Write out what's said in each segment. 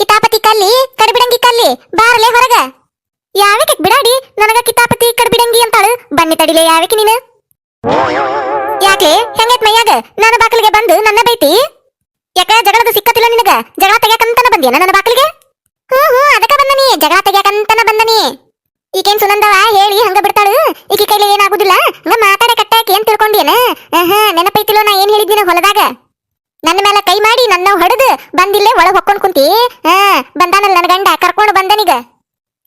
ಕಿತಾಪತಿ ಕಲ್ಲಿ, ಕಡ್ಬಿಡಂಗಿ ಕಲ್ಲಿ, ಬಾರಲೆ ಹೊರಗ. ಯಾವಕ್ಕೆ ಬಿಡಾಡಿ? ನನಗ ಕಿತಾಪತಿ, ಕಡ್ಬಿಡಂಗಿ ಅಂತಾಳು. ಬನ್ನಿ ತಡಿಲೆ ಯಾವಕ್ಕೆ ನೀನು? ಯಾಕೆ ಹೆಂಗೈತ್ ಮೈಯಾಗ? ನನ್ನ ಬಾಕಲಿಗೆ ಬಂದು ನನ್ನ ಬೈತಿ ಯಾಕ ಜಗಳದ ಸಿಕ್ಕತಿಲ್ಲ ನಿನಗ? ಜಗಳ ತೆಗ್ಯಾಕಂತನ ಬಂದ್ಯಾನ ನನ್ನ ಬಾಕಲಿಗೆ? ಹ್ಞೂ ಹ್ಞೂ, ಅದಕ್ಕ ಬಂದನಿ ಜಗಳ ತೆಗ್ಯಾಕಂತನ ಬಂದನಿ ಈಗೇನ್ ಸುನಂದವ? ಹೇಳಿ, ಹಂಗ ಬಿಡ್ತಾಳು. ಈಕಿ ಕೈಲಿ ಏನಾಗುದಿಲ್ಲ? ಹಂಗ ಮಾತಾಡ ಕಟ್ಟಾಕಿ ಏನ್ ತಿಳ್ಕೊಂಡಿಯನ? ಆಹಾ ನೆನಪೈತಿಲೋ ನಾ ಏನ್ ಹೇಳಿದ್ದೀನಿ ಹೊಲದಾಗ? ನನ್ನ ಮೇಲೆ ಕೈ ಮಾಡಿ ನನ್ನ ಹೊಡೆದು ಬಂದಿಲ್ಲೇ ಒಳಗೆ ಹೊಕ್ಕೊಂಡ್ ಕುಂತಿ. ಹಾ ಬಂದಾನಲ್ಲ ನನ್ನ ಗಂಡ ಕರ್ಕೊಂಡು ಬಂದನೀಗ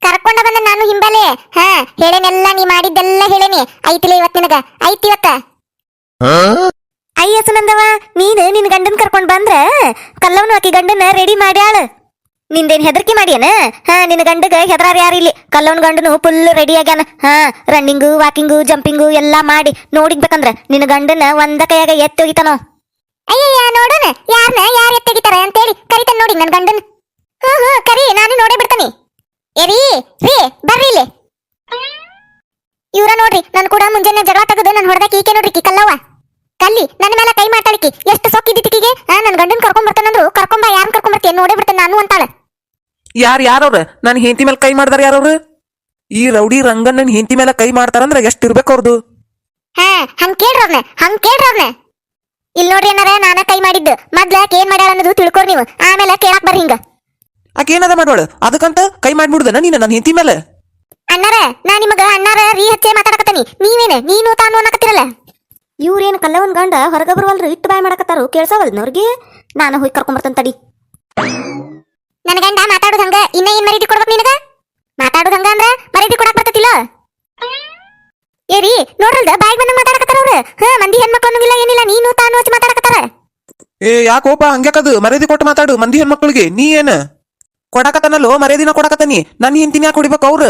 ಕರ್ಕೊಂಡ ಬಂದ ನಾನು ಹಿಂಬಲೆ. ಹಾ ಹೇಳೇನೆಲ್ಲ ನೀ ಮಾಡಿದ್ದೆಲ್ಲ ಹೇಳೇನಿ. ಐತಿಲ್ಲ ಇವತ್ ನಿನಗ. ಐತಿ ಇವತ್ತ. ಅಯ್ಯ ಸುನಂದವ ನೀನು ನಿನ್ನ ಗಂಡನ ಕರ್ಕೊಂಡ್ ಬಂದ್ರ? ಕಲ್ಲವನು ಆಕಿ ಗಂಡನ ರೆಡಿ ಮಾಡ್ಯಾಳ. ನಿಂದೇನ್ ಹೆದರ್ಕಿ ಮಾಡ್ಯಾನ? ಹಾ ನಿನ್ನ ಗಂಡಗ ಹೆದರಾರ ಯಾರು ಇಲ್ಲಿ? ಕಲ್ಲವನ್ ಗಂಡನು ಫುಲ್ ರೆಡಿ ಆಗ್ಯಾನ. ಹಾ ರನ್ನಿಂಗು ವಾಕಿಂಗು ಜಂಪಿಂಗು ಎಲ್ಲ ಮಾಡಿ ನೋಡಿಗ್ಬೇಕಂದ್ರ ನಿನ್ನ ಗಂಡನ ಒಂದ ಕೈಯಾಗ ಎತ್ತಿ ಹೋಗಿತಾನೋ ಅಯ್ಯಯ್ಯ ನೋಡೋಣ. ಯಾರನ್ನ ಯಾರು ಎತ್ತಿಗಿತಾರ ಅಂತೇಳಿ. ಕರಿತಾನೆ ನೋಡಿ ನನ್ನ ಗಂಡನ. ಹಾ ಹಾ ಕರಿ ನಾನು ನೋಡೇ ಬಿಡ್ತಾನೆ. ಏರಿ ರೀ ಬರ್ರಿ ಇಲ್ಲಿ. ಇವ್ರ ನೋಡ್ರಿ ನಾನು ಕೂಡ ಮುಂಜಾನೆ ಜಗಳ ತೆಗೆದು ನಾನು ಹೊಡೆದಕ್ಕೆ ಈಕೆ ನೋಡ್ರಿ ಕಿ ಕಲ್ಲವ್ವ. ಕಲ್ಲಿ ನನ್ನ ಮೇಲೆ ಕೈ ಮಾತಾಡಿಕಿ. ಎಷ್ಟು ಸೊಕ್ಕಿದ್ದಿಕ್ಕಿಗೆ ಆ ನನ್ ಗಂಡನ್ ಕರ್ಕೊಂಡ್ ಬರ್ತಾನಂದ್ರು ಕರ್ಕೊಂಬ ಯಾರನ್ನ ಕರ್ಕೊಂಡ್ ಬರ್ತೀಯ? ನೋಡೇ ಬಿಡ್ತೇನೆ ನಾನು ಅಂತಾಳ. ಯಾರ್ ಯಾರವ್ರ? ನನ್ನ ಹೆಂಡತಿ ಮೇಲೆ ಕೈ ಮಾಡ್ದಾರ ಯಾರವ್ರು? ಈ ರೌಡಿ ರಂಗನ್ ನನ್ನ ಹೆಂಡತಿ ಮೇಲೆ ಕೈ ಮಾಡ್ತಾರಂದ್ರ ಎಷ್ಟು ಇರ್ಬೇಕು ಅವ್ರದ್ದು ಹಾ ಹಂಗ್ ಕೇಳ್ರವ್ನೆ ಹಂಗ್ ಕೇಳ್ರವ್ನೆ. ಇಲ್ಲಿ ನೋಡ್ರಿ ಏನಾರ ನಾನ ಕೈ ಮಾಡಿದ್ದು. ಮೊದ್ಲ ಆಕಿ ಏನ್ ಮಾಡ್ಯಾಳ ಅನ್ನೋದು ತಿಳ್ಕೊರ್ ನೀವು. ಆಮೇಲೆ ಕೇಳಕ್ ಬರ್ರಿ ಹಿಂಗ. ಆಕೆ ಏನದ ಮಾಡೋಳು ಅದಕ್ಕಂತ ಕೈ ಮಾಡ್ಬಿಡುದನ ನೀನು ನನ್ನ ಹೆಂಡತಿ ಮೇಲೆ ಅಣ್ಣಾರ ನಾ ನಿಮಗ ಅಣ್ಣಾರ ರೀ ಹಚ್ಚೆ ಮಾತಾಡಕತ್ತೀನಿ. ನೀವೇನೆ ನೀನು ತಾನು ಅನ್ನಕತ್ತಿರಲ್ಲ? ಇವ್ರೇನು ಕಲ್ಲವನ್ ಗಂಡ ಹೊರಗ ಬರುವಲ್ರಿ ಇಟ್ಟು ಬಾಯ್ ಮಾಡಕತ್ತಾರು ಕೇಳ್ಸವಲ್ದ ಅವ್ರಿಗೆ ನಾನು ಹೋಗಿ ಕರ್ಕೊಂಡ್ಬರ್ತಂತಡಿ ನನ್ನ ಗಂಡ ಮಾತಾಡೋದ್ ಹಂಗ ಇನ್ನ ಏನ್ ಮರ್ಯಾದಿ ಕೊಡ್ಬೇಕು ನಿನಗ ಮಾತಾಡೋದ್ ಹಂಗ ಅಂದ್ರ ಮರ್ಯಾದಿ ಕೊಡಕ್ ಬರ್ತತಿಲ್ಲ ಏರಿ ನೋಡ್ರಲ್ದ ಬಾಯಿಗೆ ಬಂದಂಗ ಮಾತಾಡಕತ್ತಾರ ಅವ್ರು ಹಾ ಮಂದಿ ಹೆಣ್ಮಕ್ಳು ಅನ್ನೋದಿಲ್ಲ ಏನಿಲ್ಲ ನೀನು ತಾನು ಹಚ್ಚಿ ಮಾತಾಡಕತ್ತಾರ ಏ ಯಾಕೋಪ ಹಂಗ್ಯಾಕದು ಮರ್ಯಾದೆ ಕೊಟ್ಟು ಮಾತಾಡು. ಮಂದಿ ಹೆಣ್ಮಕ್ಳಿಗೆ. ನೀ ಏನ? ಕೊಡಕತ್ತನಲ್ಲೋ ಮರ್ಯಾದಿನ ಕೊಡಕತ್ತನಿ ನನ್ನ ಹಿಂತಿನ ಯಾಕೆ ಹೊಡಿಬೇಕು ಅವ್ರು.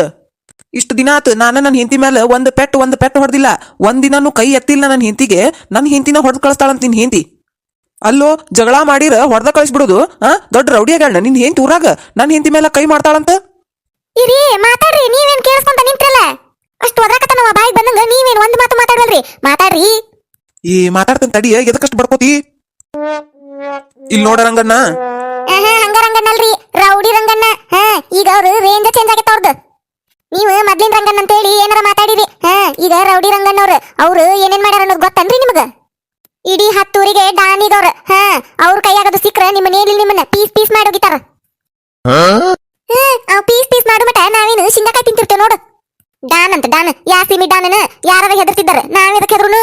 ಇಷ್ಟು ದಿನ ಆತು. ನಾನು ನನ್ನ ಹಿಂತಿ ಮೇಲೆ ಒಂದು ಪೆಟ್ಟು ಒಂದು ಪೆಟ್ಟು ಹೊಡೆದಿಲ್ಲ. ಒಂದಿನೂ ಕೈ ಎತ್ತಿಲ್ಲ ನನ್ನ ಹಿಂತಿಗೆ ನನ್ನ ಹಿಂತಿನ ಹೊಡೆದು ಕಳಿಸ್ತಾಳಂತ ನಿನ್ ಹೆಂಡತಿ. ಅಲ್ಲೋ ಜಗಳ ಮಾಡಿರ ಹೊಡೆದ ಕಳಿಸ್ಬಿಡೋದು ಆ? ದೊಡ್ಡ ರೌಡಿಯಾಗಣ್ಣ ನಿನ್ ಹೆಂಡತಿ ಊರಾಗ? ನನ್ನ ಹೆಂಡತಿ ಮೇಲೆ ಕೈ ಮಾಡ್ತಾಳಂತ? ಇರಿ ಮಾತಾಡ್ರಿ. ನೀವೇನ್ ಕೇಳಿಸ್ಕೊಂತ ನಿಂತ್ರಲ್ಲ? ಅಷ್ಟು ಒದ್ರಾಕತ್ತಾನವ ಬಾಯಿಗೆ ಬಂದಂಗ ನೀವೇನ್ ಒಂದ್ ಮಾತು ಮಾತಾಡಲ್ರಿ ಮಾತಾಡ್ರಿ. ಈ ಮಾತಾಡ್ತೀನಿ ತಡಿ. ಎದಕ್ಕಷ್ಟು ಬಡ್ಕೋತಿ? ಇಲ್ಲಿ ನೋಡ ರಂಗಣ್ಣ. ಹಂಗ ರಂಗಣ್ಣಲ್ರಿ. ರೌಡಿ ರಂಗಣ್ಣ. ಈಗ ಅವ್ರು ರೇಂಜ್ ಚೇಂಜ್ ಆಗೈತೆ ಅವ್ರದ್ದು ನೀವು ಮೊದ್ಲಿನ ರಂಗಣ್ಣ ಅಂತ ಹೇಳಿ ಏನಾರ ಮಾತಾಡಿರಿ. ಹಾ ಈಗ ರೌಡಿ ರಂಗಣ್ಣ ಅವ್ರು. ಏನೇನ್ ಮಾಡ್ಯಾರ ಅನ್ನೋದು ಗೊತ್ತನ್ರಿ ನಿಮಗ? ಇಡೀ ಹತ್ತೂರಿಗೆ ಡಾನಿದವ್ರ ಹಾ ಅವ್ರ ಕೈಯಾಗದು ಸಿಕ್ರ ನಿಮ್ಮ ನೇಲಿ ನಿಮ್ಮನ್ನ ಪೀಸ್ ಪೀಸ್ ಮಾಡೋಗಿತಾರ ಪೀಸ್ ಪೀಸ್ ಮಾಡು ಮಟ. ನಾವೇನು ಶಿಂಗಕಾಯಿ ತಿಂತಿರ್ತೇವೆ ನೋಡು. ಡಾನ್ ಅಂತ, ಡಾನ್. ಯಾಸಿಮಿ ಡಾನನ? ಯಾರಾರ ಹೆದರ್ತಿದ್ದಾರೆ? ನಾವ್ ಎದಕ್ ಹೆದ್ರುನು?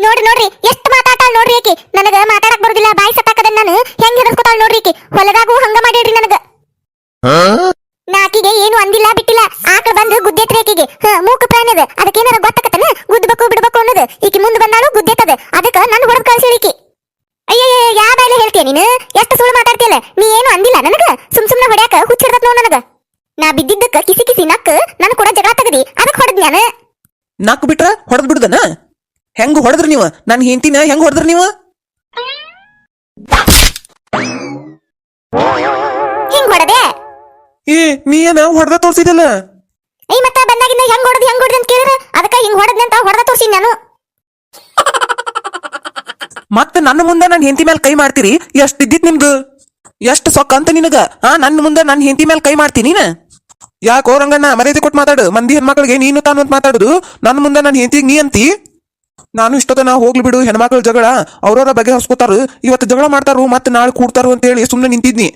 ನೋಡ್ರಿ ನೋಡ್ರಿ ಎಷ್ಟು ಮಾತಾಡ್ತಾಳ ನೋಡ್ರಿ ಆಕಿ ನನಗ ಮಾತಾಡಕ್ ಬರುದಿಲ್ಲ ಬಾಯಿ ಸತ್ತಾಕದ ನಾನು. ಹೆಂಗ್ ಹೆದರ್ಸ್ಕೊತಾಳ ನೋಡ್ರಿ ಆಕಿ ಹೊಲದಾಗೂ ಹಂಗ ಮಾಡಿಡ್ರಿ ನನಗ. ನಾಕಿಗೆ ಏನು ಅಂದಿಲ್ಲ ಬಿಟ್ಟಿಲ್ಲ. ಆಕಳ ಬಂದು ಗುದ್ದೆತ್ರಿ ಆಕಿಗೆ. ಹ ಮೂಕ ಪ್ರಾಣಿ ಅದ. ಅದಕ್ಕೇನಾರ ಗೊತ್ತಾಕತ್ತನ? ಗುದ್ದಬೇಕು ಬಿಡ್ಬೇಕು ಅನ್ನೋದು. ಈಕಿ ಮುಂದೆ ಬಂದಾಳು ಗುದ್ದೆತ್ತದ. ಅದಕ್ಕ ನನ್ ಹೊಡೆದ್ ಕಳ್ಸಿಳಿಕಿ ಅಯ್ಯಯ್ಯ ಯಾ ಬಾಯಿಲೆ ಹೇಳ್ತೀಯ ನೀನು? ಎಷ್ಟು ಸುಳ್ಳು ಮಾತಾಡ್ತಿಯಲ್ಲ? ನೀ ಏನು ಅಂದಿಲ್ಲ ನನಗ? ಸುಮ್ ಸುಮ್ನ ಹೊಡ್ಯಾಕ ಹುಚ್ಚಿಡ್ದತ್ ನೋಡ್ ನನಗ. ನಾ ಬಿದ್ದಿದ್ದಕ್ಕ ಕಿಸಿ ಕಿಸಿ ನಕ್ಕ ನನ್ ಕೂಡ ಜಗಳ ತಗದಿ. ಅದಕ್ ಹೊಡೆದ್ ನಾನು ನಾಕ್ ಬಿಟ್ರ ಹೊಡೆದ್ ಬಿಡುದನ? ಹೆಂಗ್ ಹೊಡೆದ್ರಿ ನೀವು? ನನ್ನ ಹೆಂಡತಿನ ಹೆಂಗ್ ಹೊಡೆದ್ರಿ ನೀವು? ಹಿಂಗ್ ಹೊಡೆದೆ? ಏ ನೀ ಏನ ಹೊಡೆದ ತೋರ್ಸಿದಲ್ಲ? ಏ ಮತ್ತ ಬಂದಾಗಿಂದ ಹೆಂಗ್ ಹೊಡೆದ್ ಹೆಂಗ್ ಹೊಡೆದ್ ಅಂತ ಕೇಳಿದ್ರೆ? ಅದಕ್ಕ ಹಿಂಗ್ ಹೊಡೆದ್ನೆ ಅಂತ ಹೊಡೆದ ತೋರ್ಸಿನಿ ನಾನು. ಮತ್ತ ನನ್ನ ಮುಂದೆ ನನ್ನ ಹೆಂಡತಿ ಮೇಲೆ ಕೈ ಮಾಡ್ತೀರಿ? ಎಷ್ಟು ಇದ್ದಿತ್ ನಿಮ್ದು? ಎಷ್ಟು ಸೊಕ್ಕ ಅಂತ ನಿನಗ? ಆ ನನ್ನ ಮುಂದೆ ನನ್ನ ಹೆಂಡತಿ ಮೇಲೆ ಕೈ ಮಾಡ್ತೀನಿ ನೀನ? ಯಾಕೋ ರಂಗಣ್ಣ ಮರ್ಯಾದೆ ಕೊಟ್ಟು ಮಾತಾಡು. ಮಂದಿ ಹೆಣ್ಮಕ್ಳಿಗೆ ನೀನು ತಾನು ಅಂತ ಮಾತಾಡುದು. ನನ್ನ ಮುಂದೆ ನನ್ನ ಹೆಂಡತಿಗೆ ನೀ ಅಂತಿ? ನಾನು ಇಷ್ಟೊತ್ತನ ಹೋಗ್ಲಿ ಬಿಡು, ಹೆಣ್ಮಕ್ಳ ಜಗಳ, ಅವ್ರವ್ರ ಬಗೆ ಹಸ್ಕೋತಾರು. ಇವತ್ತು ಜಗಳ ಮಾಡ್ತಾರು, ಮತ್ತೆ ನಾಳೆ ಕೂಡ್ತಾರು ಅಂತ ಹೇಳಿ ಸುಮ್ಮನೆ ನಿಂತಿದ್ನಿ.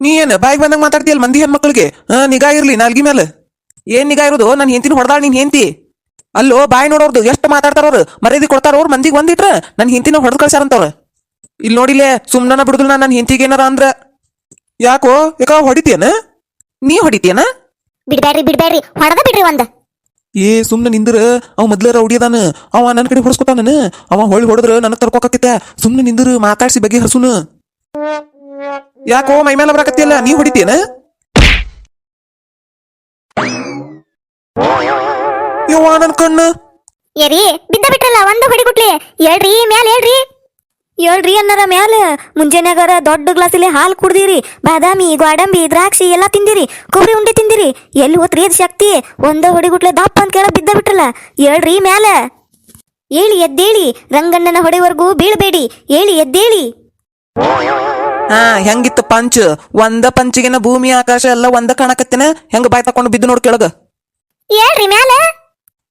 ನೀ ಏನ್, ಬಾಯಿಗೆ ಬಂದಂಗ ಮಾತಾಡ್ತೀಯಲ್ಲ ಮಂದಿ ಹೆಣ್ಮಕ್ಳಿಗೆ? ನಿಗಾ ಇರ್ಲಿ, ನಾಲ್ಗಿ ಮೇಲೆ ಏನ್ ನಿಗಾ ಇರೋದು? ನನ್ನ ಹೆಂತಿನ ಹೊಡೆದಾಳ ನೀನ್ ಹೆಂತಿ ಅಲ್ಲೋ, ಬಾಯಿ ನೋಡೋರ್ದು, ಎಷ್ಟು ಮಾತಾಡ್ತಾರ ಮರ್ಯಾದಿ ಮರ್ಯಾದೆ ಕೊಡ್ತಾರ ಅವ್ರು ಮಂದಿಗೆ ಒಂದಿಟ್ರ ನನ್ನ ಹೆಂಡತಿನ ಹೊಡೆದು ಕಳ್ಸಾರಂತವ್ರು ಇಲ್ಲಿ ನೋಡಿಲೇ ಸುಮ್ನ ಬಿಡುದಿಲ್ಲ ನನ್ನ ಹೆಂತಿಗೆ ಏನಾರ ಅಂದ್ರ. ಯಾಕೋ, ಯಾಕ ಹೊಡಿತೀಯನ? ನೀ ಹೊಡಿತೀಯನ? ಬಿಡ್ಬೇಡ್ರಿ ಬಿಡ್ಬೇಡ್ರಿ ಹೊಡೆದ ಬಿಡ್ರಿ ಒಂದ್. ಏ, ಸುಮ್ನೆ ನಿಂದ್ರ ಅವ ಮೊದ್ಲರ ಹೊಡಿಯದಾನ ಅವ ನನ್ನ ಕಡೆ ಹೊಡ್ಸ್ಕೊತಾನ ಅವ ಹೊಳಿ ಹೊಡೆದ್ರ ನನ್ನ ತರ್ಕೋಕತ್ತಿತ್ತ ಸುಮ್ನೆ ನಿಂದ್ರ ಮಾತಾಡ್ಸಿ ಬಗ್ಗೆ ಹರ್ಸುನು ಯಾಕೋ ಮೈ ಮೇಲೆ ಬರಾಕತ್ತಿಯಲ್ಲ? ನೀ ಹೊಡಿತೇನ ಯವ್ವ ನನ್ ಕಣ್ಣು. ಏರಿ ಬಿದ್ದ ಬಿಟ್ರಲ್ಲ, ಒಂದು ಹೊಡಿಗುಟ್ಲಿ ಹೇಳ್ರಿ, ಮ್ಯಾಲ ಹೇಳ್ರಿ. ಹೇಳ್ರಿ ಅನ್ನರ ಮ್ಯಾಲೆ. ಮುಂಜಾನೆಗಾರ ದೊಡ್ಡ ಗ್ಲಾಸಲ್ಲಿ ಹಾಲು ಕುಡ್ದಿರಿ ಬಾದಾಮಿ ಗೋಡಂಬಿ ದ್ರಾಕ್ಷಿ ಎಲ್ಲ ತಿಂದಿರಿ ಕೊಬ್ಬರಿ ಉಂಡೆ ತಿಂದಿರಿ. ಎಲ್ಲಿ ಹೋತ್ರಿ ಅದ್ ಶಕ್ತಿ? ಒಂದ ಹೊಡಿಗುಟ್ಲೆ ದಪ್ಪ ಅಂತ ಕೇಳ ಬಿದ್ದ ಬಿಟ್ರಲ್ಲ. ಹೇಳ್ರಿ ಮ್ಯಾಲ. ಹೇಳಿ ಎದ್ದೇಳಿ ರಂಗಣ್ಣನ ಹೊಡೆವರೆಗೂ ಬೀಳ್ಬೇಡಿ. ಹೇಳಿ ಎದ್ದೇಳಿ. ಹಾ ಹೆಂಗಿತ್ತು ಪಂಚ್? ಒಂದ ಪಂಚಿಗೆನ ಭೂಮಿ ಆಕಾಶ ಎಲ್ಲ ಒಂದ ಕಾಣಕತ್ತೇನ? ಹೆಂಗ ಬಾಯ್ ತಕೊಂಡು ಬಿದ್ದು ನೋಡ್ ಕೆಳಗ? ಹೇಳ್ರಿ ಮ್ಯಾಲ.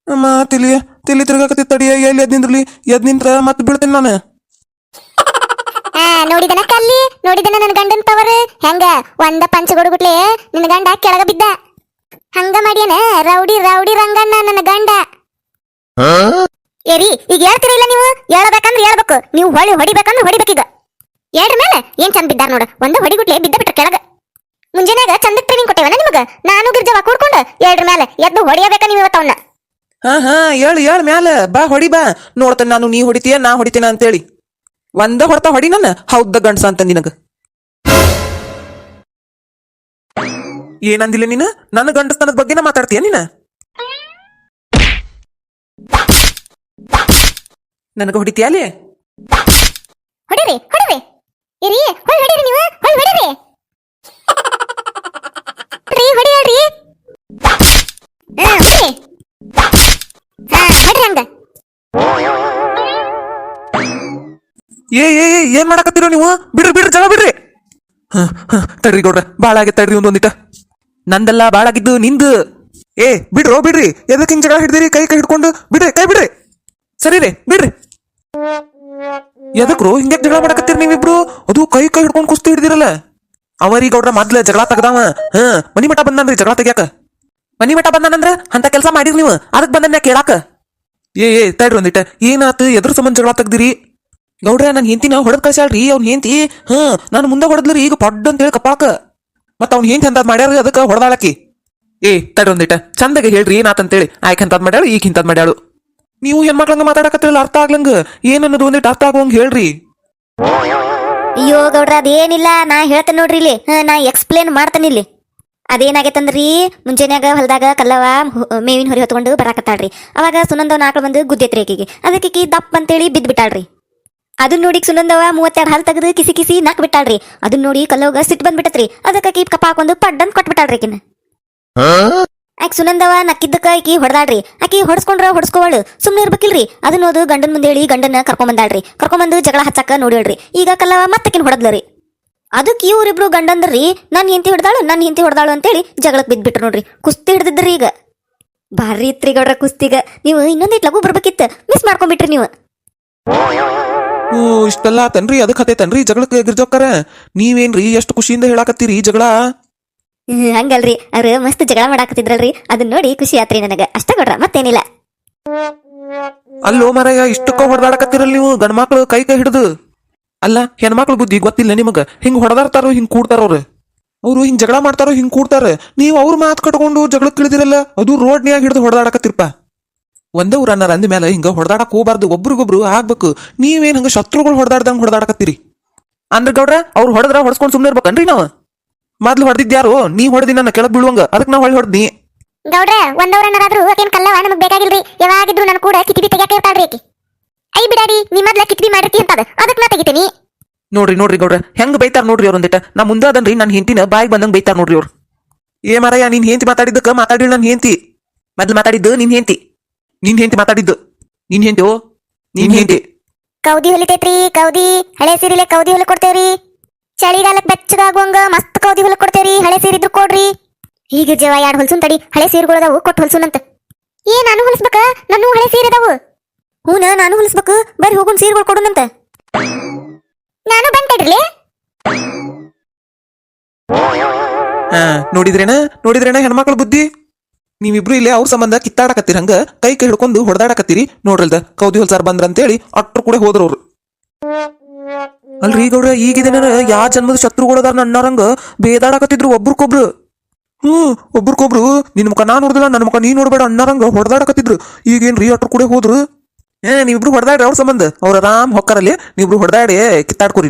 ಅಮ್ಮ ತಿಳಿ ತಿಳಿ ತಿರ್ಗಾಕತ್ತಿ ತಡಿಯ ಎಲ್ಲಿ ಎದ್ ನಿಂದ್ರಲಿ? ಎದ್ ನಿಂತ್ರ ಮತ್ತೆ ಬೀಳ್ತೇನೆ ನಾನು. ನೋಡಿದನ ಕಲ್ಲಿ? ನೋಡಿದನ ನನ್ನ ಗಂಡನ ತವರ್? ಹೆಂಗ? ಒಂದ ಪಂಚ ಗುಟ್ಲೆ ನಿನ್ನ ಗಂಡ ಕೆಳಗ ಬಿದ್ದ. ಹಂಗ ಮಾಡ್ಯಾನ? ರೌಡಿ ರೌಡಿ ರಂಗಣ್ಣ ನನ್ನ ಗಂಡ. ಏರಿ ಈಗ ಹೇಳ್ತಿರಿಲ್ಲ ನೀವು? ಹೇಳ್ಬೇಕಂದ್ರೆ ಹೇಳ್ಬೇಕು. ನೀವು ಹೊಳಿ ಹೊಡಿಬೇಕಂದ್ರೆ ಹೊಡಿಬೇಕೀಗ. ಹೇಳ್ರ ಮೇಲೆ? ಏನ್ ಚಂದ ಬಿದ್ದಾರ ನೋಡು. ಒಂದ ಹೊಡಿಗುಟ್ಲೆ ಬಿದ್ದ ಬಿಟ್ರ ಕೆಳಗ. ಮುಂಜಾನೆಗ ಚಂದ ಟ್ರೈನಿಂಗ್ ಕೊಟ್ಟೇವನ ನಿಮಗ? ನಾನು ಗಿರ್ಜವ ಕೂಡ್ಕೊಂಡು ಹೇಳ್ರ ಮೇಲೆ. ಎದ್ದು ಹೊಡಿಯಬೇಕ ನೀವು ಇವತ್ತವನ್ನ ಹಾ ಹಾ ಹೇಳು ಹೇಳು ಮ್ಯಾಲ. ಬಾ ಹೊಡಿ ಬಾ. ನೋಡ್ತೇನೆ ನಾನು ನೀ ಹೊಡಿತೀಯ ನಾ ಹೊಡಿತೀನ ಅಂತೇಳಿ. ಒಂದ ಹೊಡ್ತಾ ಹೊಡಿ ನನ್ನ. ಹೌದ ಗಂಡ್ಸ ಅಂತ ನಿನಗ? ಏನಂದಿಲ್ಲ ನೀನು? ನನ್ನ ಗಂಡಸ್ತನದ ಬಗ್ಗೆನ ಮಾತಾಡ್ತೀಯ ನೀನ? ನನಗ ಹೊಡಿತೀಯ ಅಲ್ಲಿ? ಹೊಡಿರಿ ಹೊಡಿರಿ. ಇರಿ, ಹೊಳ್ ಹೊಡಿರಿ ನೀವು, ಹೊಳ್ ಹೊಡಿರಿ. ಏ ಏ ಏನ್ ಮಾಡಕತ್ತೀರೋ ನೀವು? ಬಿಡ್ರಿ ಬಿಡ್ರಿ ಜನ ಬಿಡ್ರಿ. ಹ, ಹ, ತಡ್ರಿ ಗೌಡ್ರ ಬಾಳ ಆಗೈತೆ ತಡ್ರಿ ಒಂದೊಂದಿಟ ನಂದೆಲ್ಲ ಬಾಳ ಆಗಿದ್ದು ನಿಂದು. ಏ ಬಿಡ್ರೋ ಬಿಡ್ರಿ. ಎದಕ್ಕೆ ಹಿಂಗ್ ಜಗಳ ಹಿಡ್ದಿರಿ? ಕೈ ಕೈ ಹಿಡ್ಕೊಂಡು. ಬಿಡ್ರಿ ಕೈ ಬಿಡ್ರಿ. ಸರಿ ರೀ ಬಿಡ್ರಿ. ಎದಕ್ರು? ಹಿಂಗ್ಯಾಕ್ ಜಗಳ ಮಾಡಕತ್ತೀರಿ ನೀವಿಬ್ರು? ಅದು ಕೈ ಕೈ ಹಿಡ್ಕೊಂಡು ಕುಸ್ತಿ ಹಿಡ್ದಿರಲ್ಲ. ಅವರಿ ಗೌಡ್ರ ಮೊದ್ಲ ಜಗಳ ತೆಗ್ದಾವ. ಹ ಮನಿ ಮಠ ಬಂದನ್ರಿ ಜಗಳ ತೆಗ್ಯಾಕ. ಮನಿ ಮಠ ಬಂದಾನಂದ್ರ ಅಂತ ಕೆಲಸ ಮಾಡಿರಿ ನೀವು. ಅದಕ್ಕೆ ಬಂದನ್ಯ ಕೇಳಾಕ. ಏ ಏ ತಡ್ರಿ ಒಂದಿಟ ಏನಾತು? ಎದ್ರ ಸಂಬಂಧ ಜಗಳ ತೆಗ್ದಿರಿ? ಗೌಡ್ರ ಹೆಂಡತಿ ನಾವು ಹೊಡೆದ್ ಕಳ್ಸ್ಯಾಳ್ರಿ, ಅವ್ನ ಹೆಂಡತಿ ಹ ನಾನು ಮುಂದೆ ಹೊಡೆದ್ಲರಿ, ಈಗ ಪಡ್ ಅಂತ ಹೇಳಿ ಕಪ್ಪಾಕ. ಮತ್ತ ಅವ್ನ ಹೆಂಡತಿ ಅಂತದ್ ಮಾಡ್ಯಾರ ಅದಕ್ಕೆ ಹೊಡೆದಾಳಕಿ. ಏ, ತಡ್ರಿ ಒಂದಿಟ ಚಂದಗೆ ಹೇಳ್ರಿ ಏನಾತಂತೇಳಿ ಆಯ್ಕೆ ಅಂತದ್ ಮಾಡ್ಯಾಳು ಈಗ ಹಿಂತದ್ ಮಾಡ್ಯಾಳು. ನೀವು ಹೆಣ್ಮಕ್ಳಂಗ ಮಾತಾಡಕತ್ತಿರಲ್ಲ ಅರ್ಥ ಆಗ್ಲಂಗ. ಏನನ್ನೋದು ಒಂದಿಟ್ಟು ಅರ್ಥ ಆಗುವಂಗ ಹೇಳ್ರಿ. ಅಯ್ಯೋ ಗೌಡ್ರ, ಅದೇನಿಲ್ಲ, ನಾ ಹೇಳ್ತೇನೆ ನೋಡ್ರಿ ಇಲ್ಲಿ. ನಾ ಎಕ್ಸ್ಪ್ಲೇನ್ ಮಾಡ್ತೇನೆ ಇಲ್ಲಿ. ಅದೇನಾಗೈತಂದ್ರಿ, ಮುಂಜಾನೆಯಾಗ ಹೊಲದಾಗ ಕಲ್ಲವ ಮೇವಿನ ಹೊರಿ ಹೊತ್ಕೊಂಡು ಬರಾಕತ್ತಾಳ್ರಿ. ಅವಾಗ ಸುನಂದವ್ ನಾಲ್ಕು ಬಂದು ಗುದ್ದೈತ್ರಿ ಆಕಿಗೆ ಅದಕ್ಕೆ ದಪ್ಪ ಅಂತೇಳಿ ಬಿದ್ದು ಬಿಟ್ಟಾಳ್ರಿ ಅದನ್ನ ನೋಡಿ ಸುನಂದವ ಮೂವತ್ತೆರಡು ಹಾಲು ತೆಗೆದು ಕಿಸಿ ಕಿಸಿ ನಾಕ್ ಬಿಟ್ಟಾಳ್ರಿ. ಅದನ್ನ ನೋಡಿ ಕಲ್ಲೋಗ ಸಿಟ್ಟು ಬಂದ್ಬಿಟ್ಟತ್ರಿ. ಅದಕ್ಕೆ ಕೀಪ್ ಕಪ್ಪ ಹಾಕೊಂಡು ಪಡ್ಡನ್ ಕೊಟ್ಬಿಟ್ಟಾಳ್ರಿ ಆಕಿನ ಆಕೆ ಸುನಂದವ ನಕ್ಕಿದ್ದಕ್ಕ ಆಕಿ ಹೊಡೆದಾಳ್ರಿ. ಆಕಿ ಹೊಡ್ಸ್ಕೊಂಡ್ರ ಹೊಡ್ಸ್ಕೋವಳು. ಸುಮ್ಮನೆ ಇರ್ಬೇಕಿಲ್ರಿ. ಅದನ್ನ ಓದು ಗಂಡನ ಮುಂದೆ ಹೇಳಿ ಗಂಡನ ಕರ್ಕೊಂಬಂದಾಳ್ರಿ ಕರ್ಕೊಂಬಂದು ಜಗಳ ಹಚ್ಚಾಕ ನೋಡಿಳ್ರಿ ಈಗ ಕಲ್ಲವ ಮತ್ತಕಿನ್ ಹೊಡೆದ್ಲರಿ ಅದಕ್ಕೆ ಇವ್ರಿಬ್ರು ಗಂಡಂದ್ರಿ, ನನ್ ಹಿಂತಿ ಹೊಡೆದಾಳು, ನನ್ ಹೊಡ್ದಾಳು ಹೊಡೆದಾಳು ಅಂತೇಳಿ ಜಗಳಕ್ಕೆ ಬಿದ್ಬಿಟ್ರು ನೋಡ್ರಿ. ಕುಸ್ತಿ ಹಿಡ್ದಿದ್ರಿ ಈಗ. ಭಾರಿ ಇತ್ರಿ ಗೌಡ್ರ ಕುಸ್ತಿಗ. ನೀವು ಇನ್ನೊಂದಿಟ್ ಲಗು ಬರ್ಬೇಕಿತ್ತು. ಮಿಸ್ ಮಾಡ್ಕೊಂಡ್ಬಿಟ್ರಿ ನೀವು. ಹ್ಞೂ ಇಷ್ಟೆಲ್ಲ ತನ್ರಿ ಅದಕ್ಕೆ ಹತ್ತೈತನ್ರಿ ಜಗಳಕ್ಕೆ ಗಿರ್ಜೋಕ್ಕಾರ ನೀವೇನ್ರಿ ಎಷ್ಟು ಖುಷಿಯಿಂದ ಹೇಳಾಕತ್ತೀರಿ ಜಗಳ? ಹಂಗಲ್ರಿ. ಅವ್ರು ಮಸ್ತ್ ಜಗಳ ಮಾಡಾಕತ್ತಿದ್ರಲ್ರಿ. ಅದನ್ನ ನೋಡಿ ಖುಷಿ ಆತ್ರಿ ನನಗ. ಅಷ್ಟ ಕೊಡ್ರ ಮತ್ತೇನಿಲ್ಲ. ಅಲ್ಲೋ ಮರಯ್ಯ ಇಷ್ಟಕ್ಕ ಹೊಡೆದಾಡಕತ್ತಿರಲ್ಲ ನೀವು? ಗಂಡ್ಮಕ್ಳು ಕೈ ಕೈ ಹಿಡಿದು. ಅಲ್ಲ ಹೆಣ್ಮಕ್ಳು ಬುದ್ಧಿ ಗೊತ್ತಿಲ್ಲ ನಿಮಗ. ಹಿಂಗ್ ಹೊಡೆದಾಡ್ತಾರೋ ಹಿಂಗ್ ಕೂಡ್ತಾರ ಅವ್ರು? ಅವ್ರು ಹಿಂಗ್ ಜಗಳ ಮಾಡ್ತಾರೋ ಹಿಂಗ್ ಕೂಡ್ತಾರ? ನೀವು ಅವ್ರ ಮಾತು ಕಟ್ಕೊಂಡು ಜಗಳ ಇಳಿದಿರಲ್ಲ ಅದು ರೋಡ್ನ್ಯಾಗ ಹಿಡಿದು ಹೊಡೆದಾಡಕತ್ತಿರ್ಪ. ಒಂದೇ ಊರ ಅನ್ನರ ಅಂದ ಮೇಲೆ ಹಿಂಗ ಹೊಡೆದಾಡಕ್ ಹೋಗ್ಬಾರ್ದು ಒಬ್ರಿಗೊಬ್ರು ಆಗ್ಬೇಕು. ನೀವೇನ್ ಹಂಗ ಶತ್ರುಗಳು ಹೊಡೆದಾಡ್ದಂಗ್ ಹೊಡೆದಾಡಕತ್ತೀರಿ? ಅಂದ್ರ ಗೌಡ್ರ ಅವ್ರು ಹೊಡೆದ್ರ ಹೊಡ್ಸ್ಕೊಂಡ್ ಸುಮ್ನೆ ಇರ್ಬೇಕನ್ರಿ ನಾವು. ಮೊದ್ಲು ಹೊಡೆದಿದ್ಯಾರು ನೀ ಹೊಡೆದಿ ನನ್ನ ಕೆಳಗ್ ಬೀಳುವಂಗ ಅದಕ್ಕೆ ನಾ ಹೊಳ್ಳಿ ಹೊಡೆದ್ನಿ. ಗೌಡ್ರ ಒಂದವ್ರನ್ನಾದ್ರೂ ಆಕೇನ್ ಕಲ್ಲವ ನಮಗ್ ಬೇಕಾಗಿಲ್ರಿ. ಯಾವಾಗಿದ್ರು ನಾನು ಕೂಡ ಕಿಟಿಬಿ ತೆಗ್ಯಾಕ ಇರ್ತಾಳ್ರಿ ಆಕಿ. ಐ ಬಿಡಾಡಿ ನಿಮ್ಮದ್ಲ ಕಿಟಿಬಿ ಮಾಡಿರ್ತಿ ಅಂತದ. ಅದಕ್ಕೆ ನಾ ತೆಗಿತೀನಿ. ನೋಡ್ರಿ ನೋಡ್ರಿ ಗೌಡ್ರ ಹೆಂಗ್ ಬೈತಾರ ನೋಡ್ರಿ ಅವ್ರ ಒಂದಿಟ. ನಾ ಮುಂದೆ ಅದನ್ರಿ ನನ್ನ ಹೆಂಡತಿನ ಬಾಯಿಗೆ ಬಂದಂಗ್ ಬೈತಾರ ನೋಡ್ರಿ ಅವ್ರು. ಏ ಮರಯ್ಯ ನಿನ್ ಹೆಂತಿ ಮಾತಾಡಿದ್ದಕ್ಕ ಮಾತಾಡಿ ನನ್ನ ಹೆಂತಿ ಮೊದ್ಲು ಮಾತಾಡಿದ್ದು ನಿನ್ ಹೆಂಡತಿ. ನಿನ್ ಹೆಂಡತಿ ಮಾತಾಡಿದ್ದು. ನಿನ್ ಹೆಂಡತಿ ಓ ನಿನ್ ಹೆಂಡತಿ. ಕೌದಿ ಹೊಲಿತೈತ್ರಿ ಕೌದಿ. ಹಳೆ ಸೀರೆಲೆ ಕೌದಿ ಹೊಲ ಕೊಡ್ತೇವ್ರಿ. ಚಳಿಗಾಲಕ್ ಬೆಚ್ಚಗಾಗುವಂಗ ಮಸ್ತ್ ಕೌದಿ ಹೊಲ ಕೊಡ್ತೇವ್ರಿ. ಹಳೆ ಸೀರೆ ಇದ್ರು ಕೊಡ್ರಿ. ಈಗ ಜವ ಎರಡು ಹೊಲ್ಸುನ್ ತಡಿ. ಹಳೆ ಸೀರೆಗಳದಾವು ಕೊಟ್ಟು ಹೊಲ್ಸುನಂತ. ಏ ನಾನು ಹೊಲಿಸ್ಬೇಕ? ನಾನು ಹಳೆ ಸೀರೆ ಅದಾವು. ಹೂನ ನಾನು ಹೊಲಿಸ್ಬೇಕು? ಬರ್ರಿ ಹೋಗುನ್ ಸೀರೆಗಳು ಕೊಡುನಂತ ನಾನು ಹಾ ನೋಡಿದ್ರೇನ? ನೋಡಿದ್ರೇನ ಹೆಣ್ಮಕ್ಳ ಬುದ್ಧಿ? ನೀವಿಬ್ರು ಇಲ್ಲೇ ಅವ್ರ ಸಂಬಂಧ ಕಿತ್ತಾಡಕತ್ತೀರಿ ಹಂಗ? ಕೈ ಕೈ ಹಿಡ್ಕೊಂಡು ಹೊಡೆದಾಡಕತ್ತೀರಿ? ನೋಡ್ರಲ್ದ ಕೌದಿ ಹೊಲ್ಸಾರ್ ಬಂದ್ರ ಅಂತೇಳಿ ಅಟ್ರು ಕೂಡ ಹೋದ್ರ ಅವ್ರು. ಅಲ್ರಿ ಗೌಡ್ರ ಈಗಿದೇನ ಯಾ ಜನ್ಮದ ಶತ್ರುಗಳದಾರ ಅಣ್ಣರಂಗ ಬೇದಾಡಕತ್ತಿದ್ರು ಒಬ್ರಿಗೊಬ್ರು ಹ್ಮ್ ಒಬ್ರಿಗೊಬ್ರು ನಿನ್ ಮುಖ ನಾ ನೋಡ್ದಿಲ್ಲ ನನ್ನ ಮುಖ ನೀ ನೋಡ್ಬೇಡ ಅಣ್ಣರಂಗ ಹೊಡೆದಾಡಕತ್ತಿದ್ರು. ಈಗೇನ್ರಿ ಅಟ್ರು ಕೂಡ ಹೋದ್ರು? ಏ, ನೀವಿಬ್ರು ಹೊಡೆದಾಡ್ರಿ ಅವ್ರ ಸಂಬಂಧ. ಅವ್ರ ಆರಾಮ್ ಹೊಕ್ಕರಲ್ಲಿ, ನೀವಿಬ್ರು ಹೊಡೆದಾಡಿ ಕಿತ್ತಾಡ್ಕೊರಿ